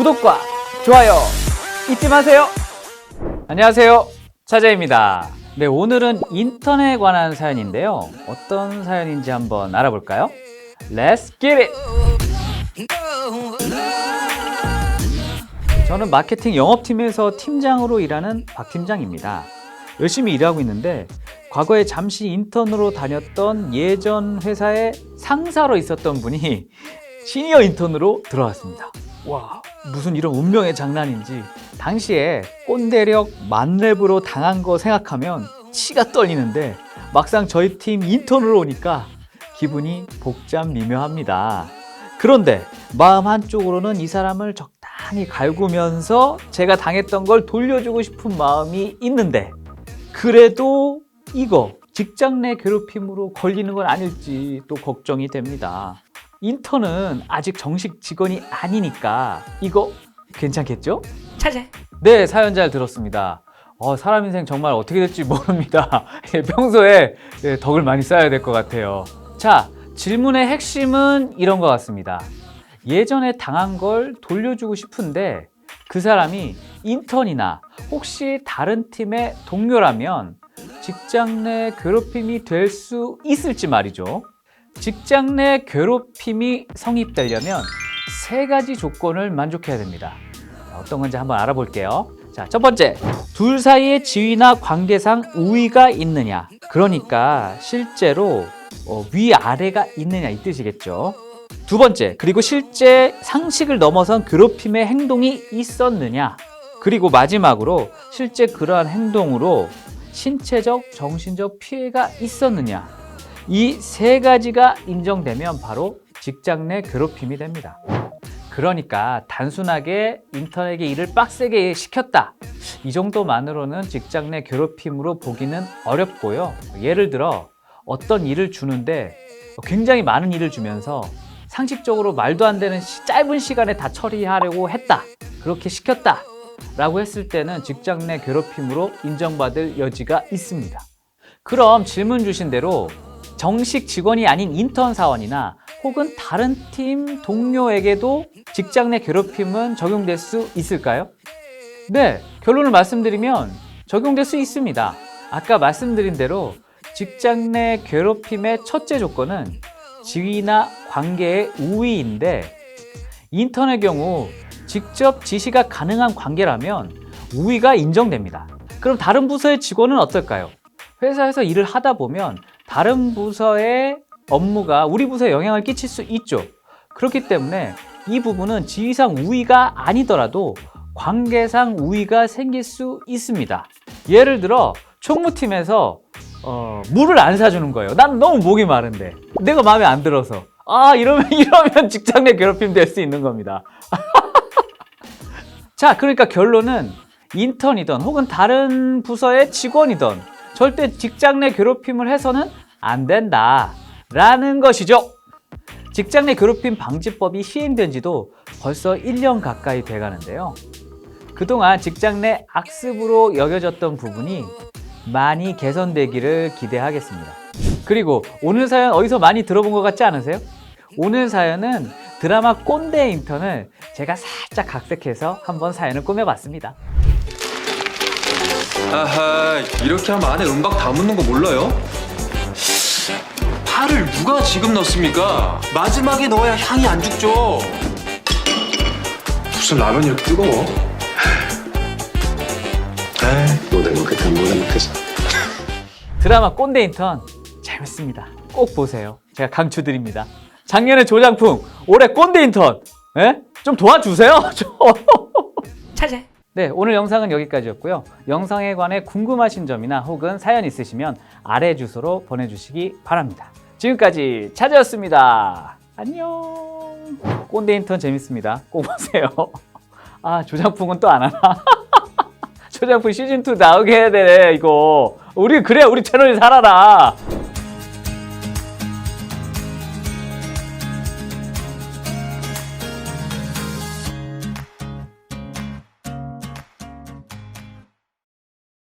구독과 좋아요 잊지 마세요. 안녕하세요. 차자입니다. 네, 오늘은 인턴에 관한 사연인데요. 어떤 사연인지 한번 알아볼까요? Let's get it! 저는 마케팅 영업팀에서 팀장으로 일하는 박 팀장입니다. 열심히 일하고 있는데 과거에 잠시 인턴으로 다녔던 예전 회사의 상사로 있었던 분이 시니어 인턴으로 들어왔습니다. 와, 무슨 이런 운명의 장난인지 당시에 꼰대력 만렙으로 당한 거 생각하면 치가 떨리는데 막상 저희 팀 인턴으로 오니까 기분이 복잡 미묘합니다. 그런데 마음 한쪽으로는 이 사람을 적당히 갈구면서 제가 당했던 걸 돌려주고 싶은 마음이 있는데 그래도 이거 직장 내 괴롭힘으로 걸리는 건 아닐지 또 걱정이 됩니다. 인턴은 아직 정식 직원이 아니니까 이거 괜찮겠죠? 차제. 네, 사연 잘 들었습니다. 어, 사람 인생 정말 어떻게 될지 모릅니다. 예, 평소에 예, 덕을 많이 쌓아야 될 것 같아요. 자, 질문의 핵심은 이런 것 같습니다. 예전에 당한 걸 돌려주고 싶은데 그 사람이 인턴이나 혹시 다른 팀의 동료라면 직장 내 괴롭힘이 될 수 있을지 말이죠. 직장 내 괴롭힘이 성립되려면 세 가지 조건을 만족해야 됩니다. 어떤 건지 한번 알아볼게요. 자, 첫 번째. 둘 사이의 지위나 관계상 우위가 있느냐. 그러니까 실제로 어, 위아래가 있느냐 이 뜻이겠죠. 두 번째. 그리고 실제 상식을 넘어선 괴롭힘의 행동이 있었느냐. 그리고 마지막으로 실제 그러한 행동으로 신체적, 정신적 피해가 있었느냐. 이 세 가지가 인정되면 바로 직장 내 괴롭힘이 됩니다. 그러니까 단순하게 인턴에게 일을 빡세게 시켰다. 이 정도만으로는 직장 내 괴롭힘으로 보기는 어렵고요. 예를 들어 어떤 일을 주는데 굉장히 많은 일을 주면서 상식적으로 말도 안 되는 시- 짧은 시간에 다 처리하려고 했다. 그렇게 시켰다. 라고 했을 때는 직장 내 괴롭힘으로 인정받을 여지가 있습니다. 그럼 질문 주신 대로 정식 직원이 아닌 인턴 사원이나 혹은 다른 팀 동료에게도 직장 내 괴롭힘은 적용될 수 있을까요? 네, 결론을 말씀드리면 적용될 수 있습니다. 아까 말씀드린 대로 직장 내 괴롭힘의 첫째 조건은 지위나 관계의 우위인데 인턴의 경우 직접 지시가 가능한 관계라면 우위가 인정됩니다. 그럼 다른 부서의 직원은 어떨까요? 회사에서 일을 하다 보면 다른 부서의 업무가 우리 부서에 영향을 끼칠 수 있죠. 그렇기 때문에 이 부분은 지위상 우위가 아니더라도 관계상 우위가 생길 수 있습니다. 예를 들어 총무팀에서 어, 물을 안 사주는 거예요. 난 너무 목이 마른데 내가 마음에 안 들어서 아 이러면 이러면 직장 내 괴롭힘 될 수 있는 겁니다. 자, 그러니까 결론은 인턴이든 혹은 다른 부서의 직원이든 절대 직장 내 괴롭힘을 해서는 안 된다. 라는 것이죠. 직장 내 괴롭힘 방지법이 시행된 지도 벌써 1년 가까이 돼 가는데요. 그동안 직장 내 악습으로 여겨졌던 부분이 많이 개선되기를 기대하겠습니다. 그리고 오늘 사연 어디서 많이 들어본 것 같지 않으세요? 오늘 사연은 드라마 꼰대 인턴을 제가 살짝 각색해서 한번 사연을 꾸며봤습니다. 아하 이렇게 하면 안에 은박 다 묻는 거 몰라요? 파를 누가 지금 넣습니까? 마지막에 넣어야 향이 안 죽죠. 무슨 라면이 이렇게 뜨거워? 에이, 너 내가 그때 몰래 못해서. 드라마 꼰대 인턴 재밌습니다. 꼭 보세요. 제가 강추드립니다. 작년에 조장풍, 올해 꼰대 인턴. 예? 좀 도와주세요. 좀. 차제. 네, 오늘 영상은 여기까지였고요. 영상에 관해 궁금하신 점이나 혹은 사연 있으시면 아래 주소로 보내주시기 바랍니다. 지금까지 차재였습니다. 안녕. 꼰대 인턴 재밌습니다. 꼭 보세요. 아, 조장풍은 또 안 하나? 조장풍 시즌2 나오게 해야 되네, 이거. 우리, 그래야 우리 채널이 살아나.